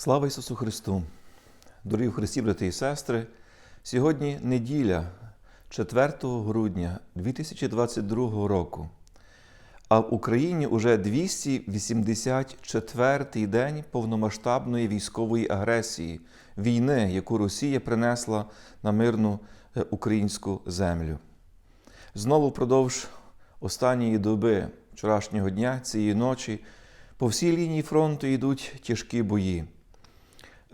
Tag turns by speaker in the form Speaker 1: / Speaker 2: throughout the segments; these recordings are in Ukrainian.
Speaker 1: Слава Ісусу Христу! Дорогі Христі, брати і сестри! Сьогодні неділя, 4 грудня 2022 року. А в Україні уже 284-й день повномасштабної військової агресії, війни, яку Росія принесла на мирну е, українську землю. Знову впродовж останньої доби, вчорашнього дня, цієї ночі, по всій лінії фронту йдуть тяжкі бої.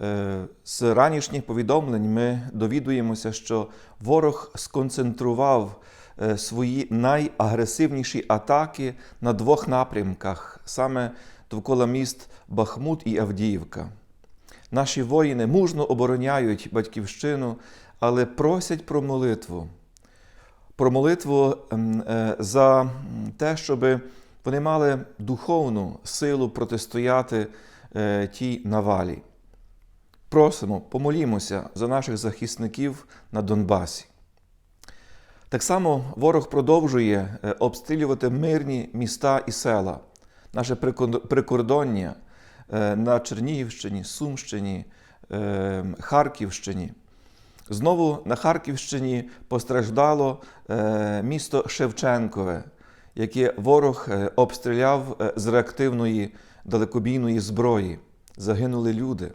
Speaker 1: Е, З ранішніх повідомлень ми довідуємося, що ворог сконцентрував е, свої найагресивніші атаки на двох напрямках, саме довкола міст Бахмут і Авдіївка. Наші воїни мужно обороняють батьківщину, але просять про молитву. Про молитву ем, е, за те, щоб вони мали духовну силу протистояти тій навалі. Просимо, помолімося за наших захисників на Донбасі. Так само ворог продовжує е, обстрілювати мирні міста і села, наше прикордоння е, на Чернігівщині, Сумщині, е, Харківщині. Знову на Харківщині постраждало місто Шевченкове, яке ворог обстріляв з реактивної далекобійної зброї. Загинули люди.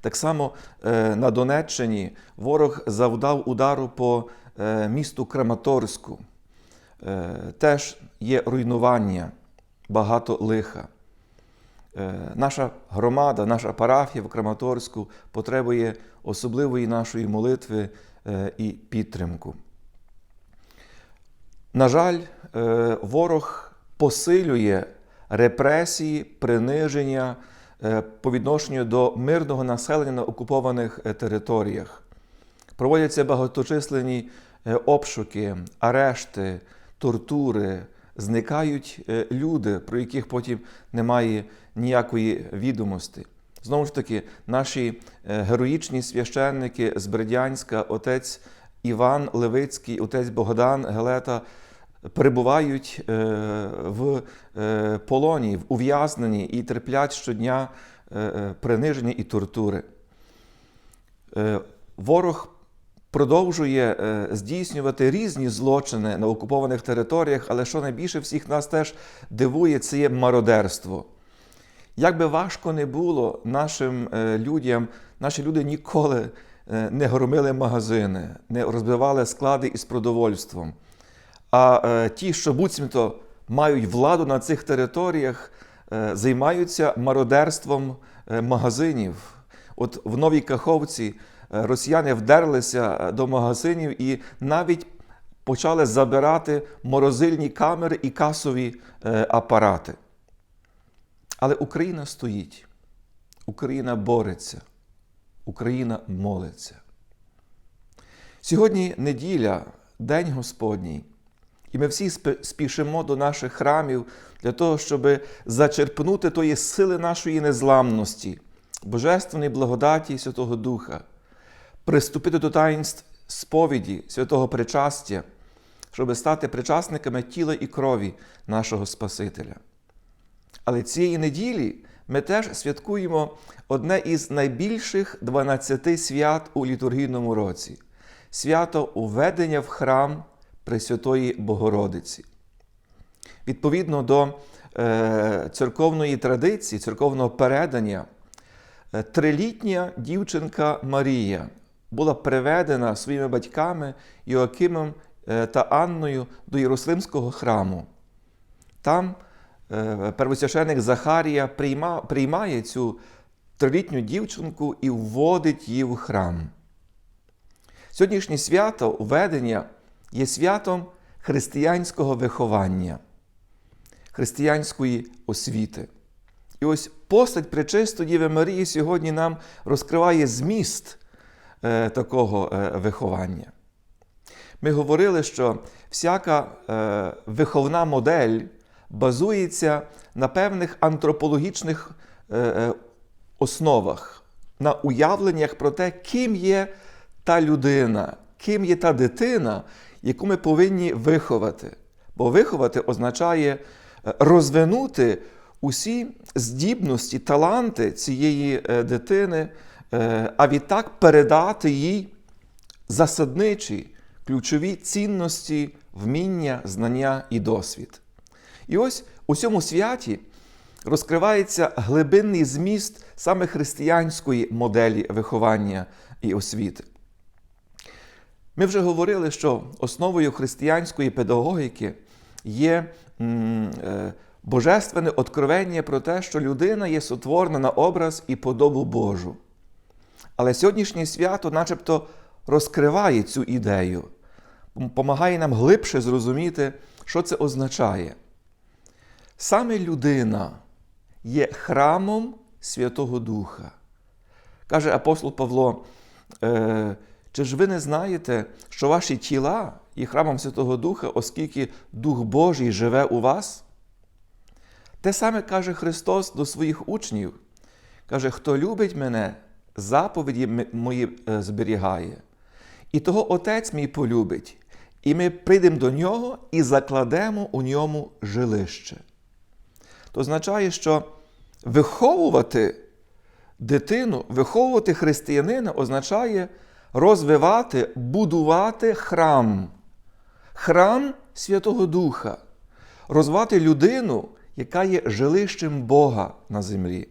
Speaker 1: Так само е, на Донеччині ворог завдав удару по е, місту Краматорську. Е, Теж є руйнування, багато лиха. Наша громада, наша парафія в Краматорську потребує особливої нашої молитви і підтримку. На жаль, ворог посилює репресії, приниження по відношенню до мирного населення на окупованих е, територіях. Проводяться багаточисленні е, обшуки, арешти, тортури, зникають е, люди, про яких потім немає ніякої відомості. Знову ж таки, наші е, героїчні священники з Бердянська, отець Іван Левицький, отець Богдан Гелета перебувають е, в е, полоні, в ув'язненні і терплять щодня е, приниження і тортури. Ворог продовжує здійснювати різні злочини на окупованих територіях, але що найбільше всіх нас теж дивує, це є мародерство. Як би важко не було нашим людям, наші люди ніколи не громили магазини, не розбивали склади із продовольством. А е, ті, що буцімто мають владу на цих територіях, е, займаються мародерством е, магазинів. От в Новій Каховці росіяни вдерлися до магазинів і навіть почали забирати морозильні камери і касові апарати. Але Україна стоїть, Україна бореться, Україна молиться. Сьогодні неділя, День Господній, і ми всі спішимо до наших храмів для того, щоб зачерпнути тої сили нашої незламності, божественної благодаті Святого Духа, приступити до таїнств сповіді святого причастя, щоб стати причасниками тіла і крові нашого Спасителя. Але цієї неділі ми теж святкуємо одне із найбільших 12 свят у літургійному році свято уведення в храм Пресвятої Богородиці. Відповідно до е, церковної традиції, церковного передання, е, трилітня дівчинка Марія була приведена своїми батьками Йоакимом е, та Анною до Єрусалимського храму. Там первосвященик Захарія прийма, приймає цю трилітню дівчинку і вводить її в храм. Сьогоднішнє свято введення є святом християнського виховання, християнської освіти. І ось постать Пречистої Діви Марії сьогодні нам розкриває зміст е, такого е, виховання. Ми говорили, що всяка е, виховна модель базується на певних антропологічних основах, на уявленнях про те, ким є та людина, ким є та дитина, яку ми повинні виховати. Бо виховати означає е, розвинути усі здібності, таланти цієї е, дитини, е, а відтак передати їй засадничі, ключові цінності, вміння, знання і досвід. І ось у цьому святі розкривається глибинний зміст саме християнської моделі виховання і освіти. Ми вже говорили, що основою християнської педагогіки є е, божественне откровення про те, що людина є сотворена на образ і подобу Божу. Але сьогоднішнє свято начебто розкриває цю ідею, допомагає нам глибше зрозуміти, що це означає. Саме людина є храмом Святого Духа. Каже апостол Павло, е, чи ж ви не знаєте, що ваші тіла є храмом Святого Духа, оскільки Дух Божий живе у вас? Те саме каже Христос до своїх учнів. Каже, хто любить мене, заповіді мої е, зберігає. І того Отець мій полюбить, і ми прийдемо до нього і закладемо у ньому жилище. То означає, що виховувати дитину, виховувати християнина означає розвивати, будувати храм, храм Святого Духа, розвивати людину, яка є жилищем Бога на землі.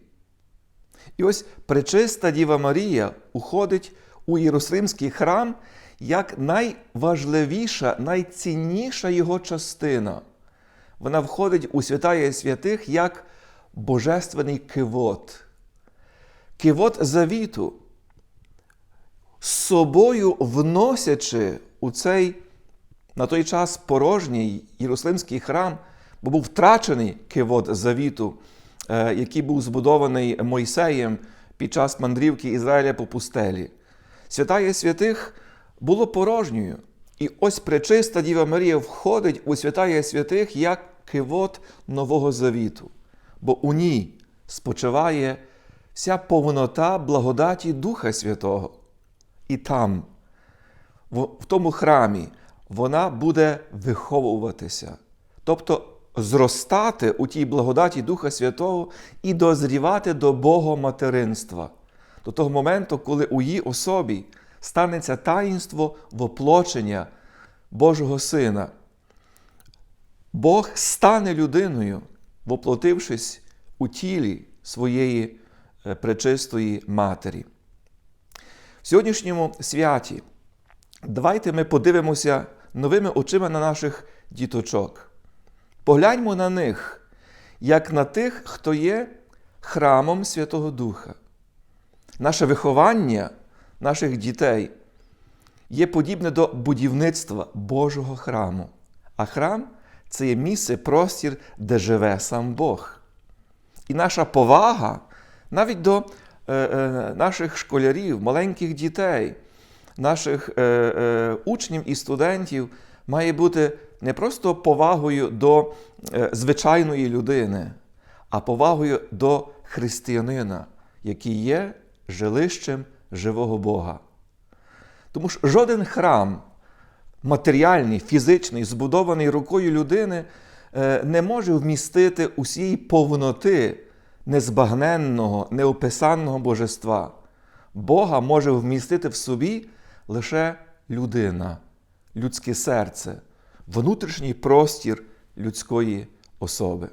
Speaker 1: І ось пречиста Діва Марія уходить у Єрусалимський храм як найважливіша, найцінніша його частина. Вона входить у святая святих як божественний кивот. Кивот завіту, з собою вносячи у цей на той час порожній Єрусалимський храм, бо був втрачений кивот завіту, е, який був збудований Мойсеєм під час мандрівки Ізраїля по пустелі. Святая святих було порожньою. І ось пречиста Діва Марія входить у святая святих як кивот Нового Завіту, бо у ній спочиває вся повнота благодаті Духа Святого. І там, в, тому храмі, вона буде виховуватися, тобто зростати у тій благодаті Духа Святого і дозрівати до Бога материнства, до того моменту, коли у її особі станеться таїнство воплочення Божого Сина. Бог стане людиною, воплотившись у тілі своєї е, пречистої матері. Сьогоднішньому святі давайте ми подивимося новими очима на наших діточок. Погляньмо на них, як на тих, хто є храмом Святого Духа. Наше виховання наших дітей є подібне до будівництва Божого храму. А храм це є місце, простір, де живе сам Бог. І наша повага навіть до наших школярів, маленьких дітей, наших е, е, учнів і студентів має бути не просто повагою до е, звичайної людини, а повагою до християнина, який є жилищем живого Бога. Тому що жоден храм, матеріальний, фізичний, збудований рукою людини, е, не може вмістити усієї повноти незбагненного, неописанного божества. Бога може вмістити в собі лише людина, людське серце, внутрішній простір людської особи.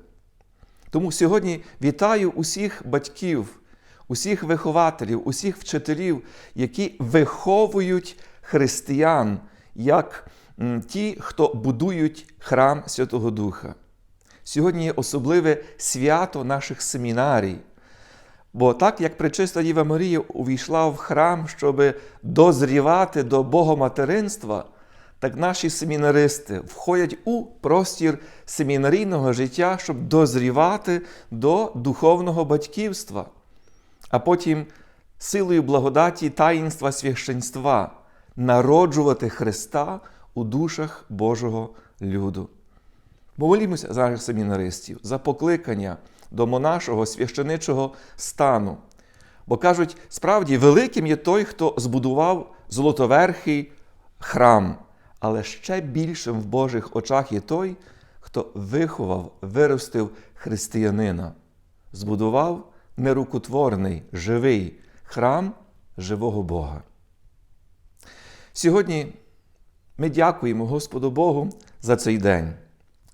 Speaker 1: Тому сьогодні вітаю усіх батьків, усіх вихователів, усіх вчителів, які виховують християн як ті, хто будують храм Святого Духа. Сьогодні є особливе свято наших семінарій. Бо так як Пречиста Діва Марія увійшла в храм, щоб дозрівати до Богоматеринства, так наші семінаристи входять у простір семінарійного життя, щоб дозрівати до духовного батьківства, а потім силою благодаті таїнства священства народжувати Христа у душах Божого люду. Молімося за семінаристів, за покликання до монашого священичого стану. Бо кажуть, справді великим є той, хто збудував золотоверхий храм, але ще більшим в Божих очах є той, хто виховав, виростив християнина. збудував нерукотворний, живий храм живого Бога. Сьогодні ми дякуємо Господу Богу за цей день.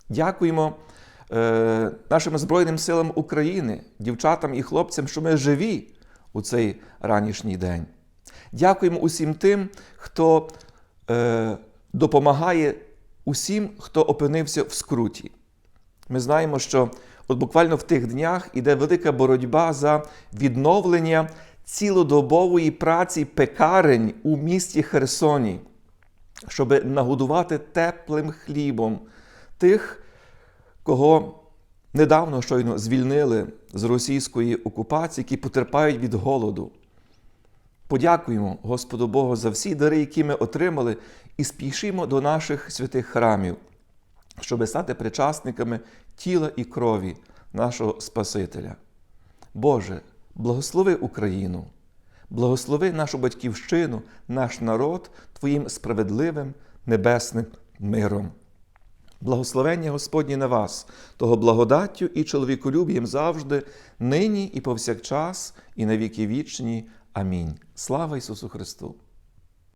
Speaker 1: Дякуємо е, нашим Збройним силам України, дівчатам і хлопцям, що ми живі у цей ранішній день. Дякуємо усім тим, хто е, допомагає усім, хто опинився в скруті. Ми знаємо, що от буквально в тих днях іде велика боротьба за відновлення цілодобової праці пекарень у місті Херсоні, щоб нагодувати теплим хлібом тих, кого недавно щойно звільнили з російської окупації, які потерпають від голоду. Подякуємо Господу Богу за всі дари, які ми отримали, і спішимо до наших святих храмів, щоб стати причасниками тіла і крові нашого Спасителя. Боже, благослови Україну, благослови нашу батьківщину, наш народ Твоїм справедливим небесним миром. Благословення Господні на вас, того благодаттю і чоловіколюб'ям завжди, нині і повсякчас, і на віки вічні. Амінь. Слава Ісусу Христу!